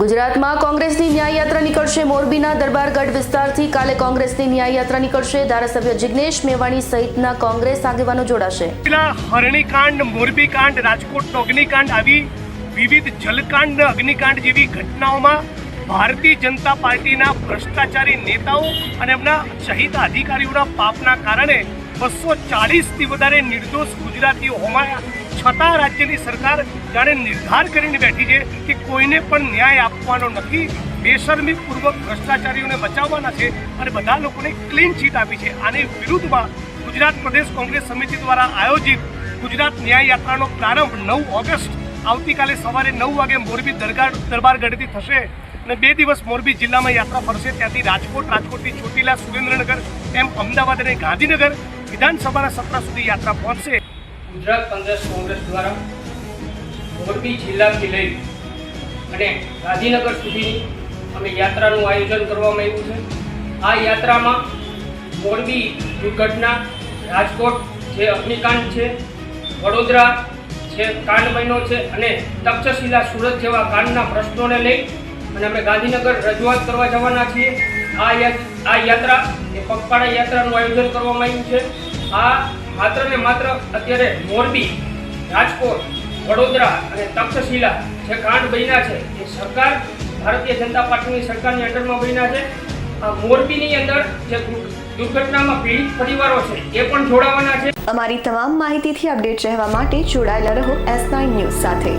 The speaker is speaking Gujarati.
ગુજરાતમાં કોંગ્રેસની ન્યાયયાત્રા નીકળશે મોરબીના દરબારગઢ વિસ્તારથી. કાલે કોંગ્રેસની ન્યાયયાત્રા નીકળશે. ધારાસભ્ય જિગ્નેશ મેવાણી સહિતના કોંગ્રેસ આગેવાનો જોડાશે. હરણીકાંડ, મોરબીકાંડ રાજકોટનો અગ્નિકાંડ આવી વિવિધ જલકાંડ, અગ્નિકાંડ જેવી ઘટનાઓમાં ભારતીય જનતા પાર્ટીના ભ્રષ્ટાચારી નેતાઓ અને એમના શહીદ અધિકારીઓના પાપના કારણે બસો ચાળીસથી વધારે નિર્દોષ ગુજરાતીઓ હોમાયા. છતાં રાજ્યની સરકાર જાણે નિર્ધાર કરીને બેઠી છે કે કોઈને પણ ન્યાય આપવાનો નથી. બેશરમીપૂર્વક ભ્રષ્ટાચારીઓને બચાવવાના છે અને બધા લોકોને ક્લીન ચીટ આપી છે. આની વિરુદ્ધમાં ગુજરાત પ્રદેશ કોંગ્રેસ સમિતિ દ્વારા આયોજિત ગુજરાત ન્યાય યાત્રાનો પ્રારંભ નવ ઓગસ્ટ આવતીકાલે સવારે નવ વાગે મોરબી દરગાહ દરબારગઢથી થશે અને બે દિવસ મોરબી જિલ્લામાં યાત્રા ફરશે. ત્યાંથી રાજકોટ, રાજકોટથી ચોટીલા સુરેન્દ્રનગર, એમ અમદાવાદ અને ગાંધીનગર વિધાનસભાના સત્ર સુધી યાત્રા પહોંચશે. ગુજરાત પ્રદેશ કોંગ્રેસ દ્વારા મોરબી જિલ્લાથી લઈ અને ગાંધીનગર સુધીની અમે યાત્રાનું આયોજન કરવામાં આવ્યું છે. આ યાત્રામાં મોરબી દુર્ઘટના, રાજકોટ જે અગ્નિકાંડ છે, વડોદરા જે કાંડ બન્યો છે અને તક્ષશિલા સુરત જેવા કાંડના પ્રશ્નોને લઈ અને અમે ગાંધીનગર રજૂઆત કરવા જવાના છીએ. આ આ યાત્રા, એ પગપાળા યાત્રાનું આયોજન કરવામાં આવ્યું છે. આ માત્ર ને માત્ર અત્યારે મોરબી, રાજકોટ, વડોદરા અને તક્ષશિલા જે કાંડ બન્યા છે, એ સરકાર, ભારતીય જનતા પાર્ટીની સરકારની અંડરમાં બન્યા છે. આ મોરબીની અંદર જે દુર્ઘટનામાં પીડિત પરિવારો છે, એ પણ જોડાવાના છે. અમારી તમામ માહિતીથી અપડેટ રહેવા માટે જોડાયેલા રહો એસ નાઇન ન્યૂઝ સાથે.